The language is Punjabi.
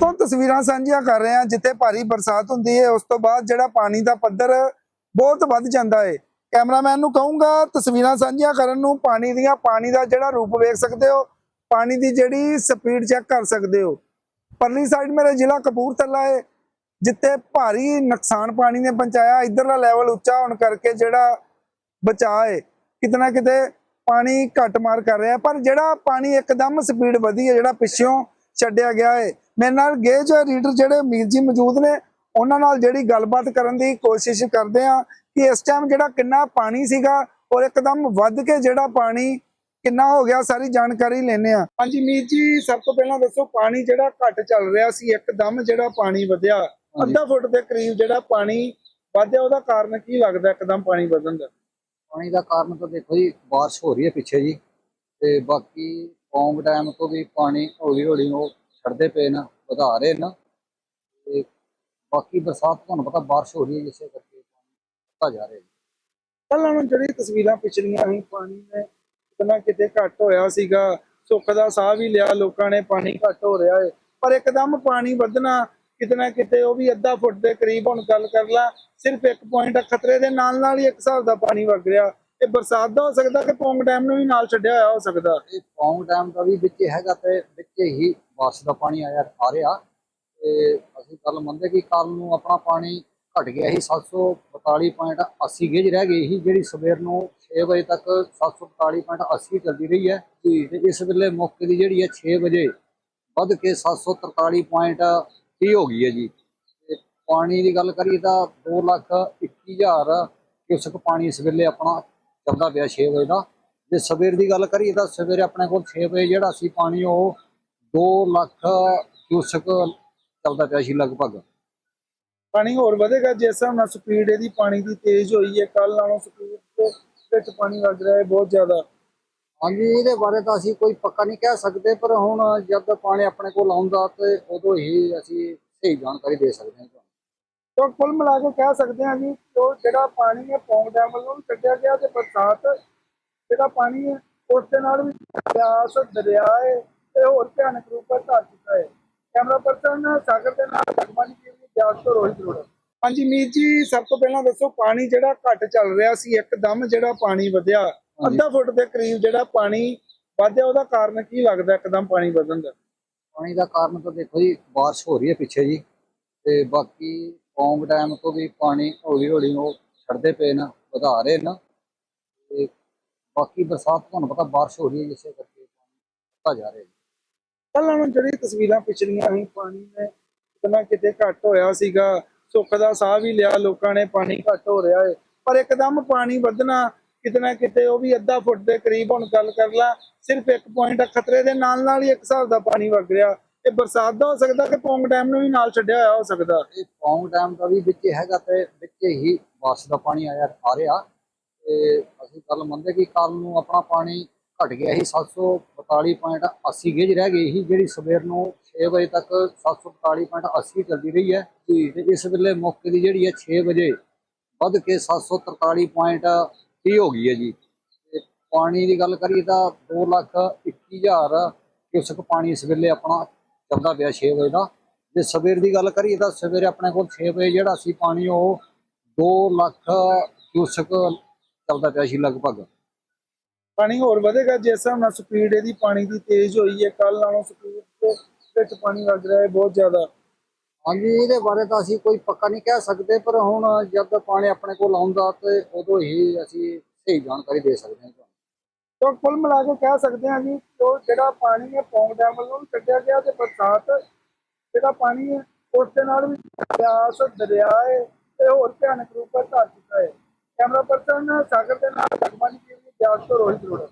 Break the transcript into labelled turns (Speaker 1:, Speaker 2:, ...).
Speaker 1: ਤੋਂ ਤਸਵੀਰਾਂ ਸਾਂਝੀਆਂ ਕਰ ਰਹੇ ਹਾਂ, ਜਿੱਥੇ ਭਾਰੀ ਬਰਸਾਤ ਹੁੰਦੀ ਹੈ, ਉਸ ਤੋਂ ਬਾਅਦ ਜਿਹੜਾ ਪਾਣੀ ਦਾ ਪੱਧਰ ਬਹੁਤ ਵੱਧ ਜਾਂਦਾ ਹੈ। ਕੈਮਰਾਮੈਨ ਨੂੰ ਕਹੂੰਗਾ, ਤਸਵੀਰਾਂ ਸਾਂਝੀਆਂ ਕਰਨ ਨੂੰ ਪਾਣੀ ਦੀਆਂ, ਪਾਣੀ ਦਾ ਜਿਹੜਾ ਰੂਪ ਵੇਖ ਸਕਦੇ ਹੋ, ਪਾਣੀ ਦੀ ਜਿਹੜੀ ਸਪੀਡ ਚੈੱਕ ਕਰ ਸਕਦੇ ਹੋ। ਪਰਲੀ ਸਾਈਡ ਮੇਰੇ ਜ਼ਿਲ੍ਹਾ ਕਪੂਰਥਲਾ ਹੈ, ਜਿੱਥੇ ਭਾਰੀ ਨੁਕਸਾਨ ਪਾਣੀ ਨੇ ਪਹੁੰਚਾਇਆ। ਇਧਰਲਾ ਲੈਵਲ ਉੱਚਾ ਹੋਣ ਕਰਕੇ ਜਿਹੜਾ ਬਚਾਅ ਹੈ ਕਿਤਨਾ ਕਿਤੇ ਪਾਣੀ ਘੱਟ ਮਾਰ ਕਰ ਰਿਹਾ ਪਰ ਜਿਹੜਾ ਪਾਣੀ ਇੱਕਦਮ ਸਪੀਡ ਵਧੀ ਹੈ, ਜਿਹੜਾ ਪਿੱਛੋਂ ਛੱਡਿਆ ਗਿਆ ਹੈ ਮੇਰੇ ਨਾਲ ਗੇਜ ਰੀਡਰ ਜਿਹੜੇ ਮੀਰ ਜੀ ਮੌਜੂਦ ਨੇ ਉਹਨਾਂ ਨਾਲ ਜਿਹੜੀ ਗੱਲਬਾਤ ਕਰਨ ਦੀ ਕੋਸ਼ਿਸ਼ ਕਰਦੇ ਆ ਕਿ ਇਸ ਟਾਈਮ ਜਿਹੜਾ ਕਿੰਨਾ ਪਾਣੀ ਸੀਗਾ ਔਰ ਇੱਕਦਮ ਵੱਧ ਕੇ ਜਿਹੜਾ ਪਾਣੀ ਕਿੰਨਾ ਹੋ ਗਿਆ ਸਾਰੀ ਜਾਣਕਾਰੀ ਲੈਣੇ ਆ ਹਾਂਜੀ ਮੀਰ ਜੀ ਸਭ ਤੋਂ ਪਹਿਲਾਂ ਦੱਸੋ ਪਾਣੀ ਜਿਹੜਾ ਘੱਟ ਚੱਲ ਰਿਹਾ ਸੀ ਇੱਕਦਮ ਜਿਹੜਾ ਪਾਣੀ ਵਧਿਆ। ਅੱਧਾ ਫੁੱਟ ਦੇ ਕਰੀਬ ਜਿਹੜਾ ਪਾਣੀ ਵਧਿਆ ਉਹਦਾ ਕਾਰਨ ਕੀ ਲੱਗਦਾ ਇੱਕਦਮ ਪਾਣੀ ਵਧਣ ਦਾ?
Speaker 2: ਪਾਣੀ ਦਾ ਕਾਰਨ ਤਾਂ ਦੇਖੋ ਜੀ ਬਾਰਿਸ਼ ਹੋ ਰਹੀ ਹੈ ਪਿੱਛੇ ਜੀ। ਤੇ ਬਾਕੀ ਪੌਂਗ ਡੈਮ ਤੋਂ ਵੀ ਪਾਣੀ ਹੌਲੀ ਹੌਲੀ ਉਹ ਛੱਡਦੇ ਪਏ ਨਾ ਵਧਾ ਰਹੇ ਨਾ ਤੇ ਬਾਕੀ ਬਰਸਾਤ ਤੁਹਾਨੂੰ ਪਤਾ ਬਾਰਿਸ਼ ਹੋ ਰਹੀ ਹੈ ਜਿਸੇ ਕਰਕੇ ਪਾਣੀ ਵਧਦਾ ਜਾ ਰਿਹਾ ਜੀ
Speaker 1: ਪਹਿਲਾਂ ਨੂੰ ਜਿਹੜੀ ਤਸਵੀਰਾਂ ਪਿਛਲੀਆਂ ਸੀ ਪਾਣੀ ਨੇ ਕਿਤਨਾ ਕਿਤੇ ਘੱਟ ਹੋਇਆ ਸੀਗਾ ਸੁੱਖ ਦਾ ਸਾਹ ਵੀ ਲਿਆ ਲੋਕਾਂ ਨੇ ਪਾਣੀ ਘੱਟ ਹੋ ਰਿਹਾ ਹੈ ਪਰ ਇੱਕਦਮ ਪਾਣੀ ਵਧਣਾ ਕਿਤਨਾ ਕਿਤੇ ਉਹ ਵੀ ਅੱਧਾ ਫੁੱਟ ਦੇ ਕਰੀਬ ਹੁਣ ਗੱਲ ਕਰ ਲਾ ਸਿਰਫ ਇੱਕ ਪੁਆਇੰਟ ਖਤਰੇ ਦੇ ਨਾਲ ਨਾਲ ਹੀ ਇੱਕ ਹਿਸਾਬ ਦਾ ਪਾਣੀ ਵਗ ਰਿਹਾ। ਇਹ ਬਰਸਾਤ ਦਾ ਹੋ ਸਕਦਾ ਕਿ ਪੌਂਗ ਡੈਮ ਨੂੰ ਵੀ ਨਾਲ ਛੱਡਿਆ ਹੋਇਆ ਹੋ ਸਕਦਾ।
Speaker 2: ਇਹ ਪੌਂਗ ਡੈਮ ਦਾ ਵੀ ਵਿੱਚ ਹੈਗਾ ਤੇ ਵਿੱਚ ਹੀ ਬਾਰਿਸ਼ ਦਾ ਪਾਣੀ ਆਇਆ ਆ ਰਿਹਾ ਤੇ ਅਸੀਂ ਕੱਲ ਮੰਨਦੇ ਕਿ ਕੱਲ ਨੂੰ ਆਪਣਾ ਪਾਣੀ ਘਟ ਗਿਆ ਸੀ 742.80 ਗੇਜ ਰਹਿ ਗਈ ਸੀ ਜਿਹੜੀ ਸਵੇਰ ਨੂੰ 6 ਵਜੇ ਤੱਕ 742.80 ਚੱਲਦੀ ਰਹੀ ਹੈ ਤੇ ਇਸ ਵੇਲੇ ਮੌਕੇ ਦੀ ਜਿਹੜੀ ਹੈ 6 ਵਜੇ ਵੱਧ ਕੇ 743.30 ਹੋ ਗਈ ਹੈ ਜੀ। ਤੇ ਪਾਣੀ ਦੀ ਗੱਲ ਕਰੀਏ ਤਾਂ 2 ਲੱਖ 21000 ਕਿਊਸਕ ਪਾਣੀ ਇਸ ਵੇਲੇ ਆਪਣਾ ਚੱਲਦਾ ਪਿਆ 6 ਵਜੇ ਦਾ। ਜੇ ਸਵੇਰ ਦੀ ਗੱਲ ਕਰੀਏ ਤਾਂ ਸਵੇਰੇ ਆਪਣੇ ਕੋਲ 6 ਵਜੇ ਜਿਹੜਾ ਸੀ ਪਾਣੀ ਉਹ 2 ਲੱਖ ਕਿਊਸਕ ਚੱਲਦਾ ਪਿਆ ਸੀ ਲਗਭਗ।
Speaker 1: ਪਾਣੀ ਹੋਰ ਵਧੇਗਾ ਜਿਸ ਹਿਸਾਬ ਨਾਲ ਸਪੀਡ ਇਹਦੀ ਪਾਣੀ ਦੀ ਤੇਜ਼ ਹੋਈ ਹੈ ਕੱਲ ਨਾਲੋਂ ਸਪੀਡ ਦੇ ਵਿੱਚ ਪਾਣੀ ਵਗ ਰਿਹਾ ਹੈ ਬਹੁਤ ਜ਼ਿਆਦਾ।
Speaker 2: ਹਾਂਜੀ ਇਹਦੇ ਬਾਰੇ ਤਾਂ ਅਸੀਂ ਕੋਈ ਪੱਕਾ ਨਹੀਂ ਕਹਿ ਸਕਦੇ ਪਰ ਹੁਣ ਜਦ ਪਾਣੀ ਆਪਣੇ ਕੋਲ ਆਉਂਦਾ ਤੇ ਉਦੋਂ ਹੀ ਅਸੀਂ ਸਹੀ ਜਾਣਕਾਰੀ ਦੇ ਸਕਦੇ ਹਾਂ
Speaker 1: ਤਾਂ ਕੁੱਲ ਮਿਲਾ ਕੇ ਕਹਿ ਸਕਦੇ ਹਾਂ ਜੀ ਕਿ ਜਿਹੜਾ ਪਾਣੀ ਹੈ ਪੌਂਗ ਡੈਮ ਵੱਲੋਂ ਕੱਢਿਆ ਗਿਆ ਤੇ ਬਰਸਾਤ ਜਿਹੜਾ ਪਾਣੀ ਹੈ ਉਸ ਦੇ ਨਾਲ ਵੀ ਬਿਆਸ ਦਰਿਆ ਹੈ ਤੇ ਹੋਰ ਭਿਆਨਕ ਰੂਪ ਧਾਰ ਚੁੱਕਾ ਹੈ। ਕੈਮਰਾ ਪਰਸਨ ਸਾਗਰ ਦੇ ਨਾਲ ਲਗਮਾ ਜੀ ਦੀ ਬਿਆਸ ਤੋਂ ਰੋਹਿਤ ਰੋੜਾ ਹਾਂਜੀ ਮੀਰ ਜੀ ਸਭ ਤੋਂ ਪਹਿਲਾਂ ਦੱਸੋ ਪਾਣੀ ਜਿਹੜਾ ਘੱਟ ਚੱਲ ਰਿਹਾ ਸੀ ਇੱਕਦਮ ਜਿਹੜਾ ਪਾਣੀ ਵਧਿਆ ਅੱਧਾ ਫੁੱਟ ਦੇ ਕਰੀਬ ਜਿਹੜਾ ਪਾਣੀ ਵਧਿਆ ਉਹਦਾ ਕਾਰਨ ਕੀ ਲੱਗਦਾ ਇੱਕਦਮ ਪਾਣੀ ਵਧਣ ਦਾ?
Speaker 2: ਪਾਣੀ ਦਾ ਕਾਰਨ ਤਾਂ ਦੇਖੋ ਜੀ ਬਾਰਿਸ਼ ਹੋ ਰਹੀ ਹੈ ਪਿੱਛੇ ਜੀ ਤੇ ਬਾਕੀ ਪੌਂਗ ਡੈਮ ਤੋਂ ਵੀ ਪਾਣੀ ਹੌਲੀ ਹੌਲੀ ਉਹ ਛੱਡਦੇ ਪਏ ਨਾ ਵਧਾ ਰਹੇ ਨਾ ਤੇ ਬਾਕੀ ਬਰਸਾਤ ਤੁਹਾਨੂੰ ਪਤਾ ਬਾਰਿਸ਼ ਹੋ ਰਹੀ ਹੈ ਜਿਸੇ ਕਰਕੇ ਪਾਣੀ ਵਧਦਾ ਜਾ ਰਿਹਾ
Speaker 1: ਪਹਿਲਾਂ ਨੂੰ ਜਿਹੜੀ ਤਸਵੀਰਾਂ ਪਿਛਲੀਆਂ ਸੀ, ਪਾਣੀ ਨੇ ਕਿਤਨਾ ਕਿਤੇ ਘੱਟ ਹੋਇਆ ਸੀਗਾ, ਸੁੱਖ ਦਾ ਸਾਹ ਵੀ ਲਿਆ, ਲੋਕਾਂ ਨੇ ਪਾਣੀ ਘੱਟ ਹੋ ਰਿਹਾ ਹੈ ਪਰ ਇੱਕਦਮ ਪਾਣੀ ਵਧਣਾ, ਕਿਤਨਾ ਕਿਤੇ ਉਹ ਵੀ ਅੱਧਾ ਫੁੱਟ ਦੇ ਕਰੀਬ, ਹੁਣ ਗੱਲ ਕਰ ਲਾ, ਸਿਰਫ ਇੱਕ ਪੁਆਇੰਟ ਖਤਰੇ ਦੇ ਨਾਲ ਨਾਲ ਹੀ ਇੱਕ ਹਿਸਾਬ ਦਾ ਪਾਣੀ ਵਗ ਰਿਹਾ। ਇਹ ਬਰਸਾਤ ਦਾ ਹੋ ਸਕਦਾ ਕਿ ਪੌਂਗ ਡੈਮ ਨੂੰ ਵੀ ਨਾਲ ਛੱਡਿਆ ਹੋਇਆ ਹੋ ਸਕਦਾ।
Speaker 2: ਇਹ ਪੌਂਗ ਡੈਮ ਦਾ ਵੀ ਵਿੱਚ ਹੈਗਾ ਤੇ ਵਿੱਚ ਹੀ ਬਾਰਿਸ਼ ਦਾ ਪਾਣੀ ਆਇਆ, ਆ ਰਿਹਾ। ਤੇ ਅਸੀਂ ਗੱਲ ਮੰਨਦੇ ਕਿ ਕੱਲ ਨੂੰ ਆਪਣਾ ਪਾਣੀ ਘਟ ਗਿਆ ਸੀ 742.80 ਗੇਜ ਰਹਿ ਗਈ ਸੀ ਜਿਹੜੀ ਸਵੇਰ ਨੂੰ 6 ਵਜੇ ਤੱਕ 742.80 ਚੱਲਦੀ ਰਹੀ ਹੈ। ਤੇ ਇਸ ਵੇਲੇ ਮੌਕੇ ਦੀ ਜਿਹੜੀ ਹੈ 6 ਵਜੇ ਵੱਧ ਕੇ 743.30 ਹੋ ਗਈ ਹੈ ਜੀ। ਤੇ ਪਾਣੀ ਦੀ ਗੱਲ ਕਰੀਏ ਤਾਂ 2 ਲੱਖ 21000 ਕਿਊਸਕ ਪਾਣੀ ਇਸ ਵੇਲੇ ਆਪਣਾ ਚੱਲਦਾ ਪਿਆ 6 ਵਜੇ ਦਾ। ਜੇ ਸਵੇਰ ਦੀ ਗੱਲ ਕਰੀਏ ਤਾਂ ਸਵੇਰੇ ਆਪਣੇ ਕੋਲ 6 ਵਜੇ ਜਿਹੜਾ ਸੀ ਪਾਣੀ ਉਹ 2 ਲੱਖ ਕਿਊਸਕ ਚੱਲਦਾ ਪਿਆ ਸੀ ਲਗਭਗ।
Speaker 1: ਪਾਣੀ ਹੋਰ ਵਧੇਗਾ ਜਿਸ ਹਿਸਾਬ ਨਾਲ ਸਪੀਡ ਇਹਦੀ ਪਾਣੀ ਦੀ ਤੇਜ਼ ਹੋਈ ਹੈ ਕੱਲ ਨਾਲੋਂ ਸਪੀਡ ਵਿੱਚ ਪਾਣੀ ਵਗ ਰਿਹਾ ਹੈ ਬਹੁਤ ਜ਼ਿਆਦਾ।
Speaker 2: ਹਾਂਜੀ ਇਹਦੇ ਬਾਰੇ ਤਾਂ ਅਸੀਂ ਕੋਈ ਪੱਕਾ ਨਹੀਂ ਕਹਿ ਸਕਦੇ ਪਰ ਹੁਣ ਜਦ ਪਾਣੀ ਆਪਣੇ ਕੋਲ ਆਉਂਦਾ ਤੇ ਉਦੋਂ ਹੀ ਅਸੀਂ ਸਹੀ ਜਾਣਕਾਰੀ ਦੇ ਸਕਦੇ ਹਾਂ। ਤੁਹਾਨੂੰ
Speaker 1: ਤਾਂ ਕੁੱਲ ਮਿਲਾ ਕੇ ਕਹਿ ਸਕਦੇ ਹਾਂ ਜੀ ਉਹ ਜਿਹੜਾ ਪਾਣੀ ਹੈ ਪੌਂਗ ਡੈਮ ਵੱਲੋਂ ਕੱਢਿਆ ਗਿਆ ਤੇ ਬਰਸਾਤ ਜਿਹੜਾ ਪਾਣੀ ਹੈ ਉਸ ਦੇ ਨਾਲ ਵੀ ਬਿਆਸ ਦਰਿਆ ਹੈ ਤੇ ਹੋਰ ਭਿਆਨਕ ਰੂਪ ਧਾਰ ਚੁੱਕਾ ਹੈ। ਕੈਮਰਾ ਪਰਸਨ ਸਾਗਰ ਦੇ ਨਾਲ ਲਗਮਾ ਜੀ। ਦੀ ਬਿਆਸ ਤੋਂ ਰੋਹਿਤ ਰੋੜਾ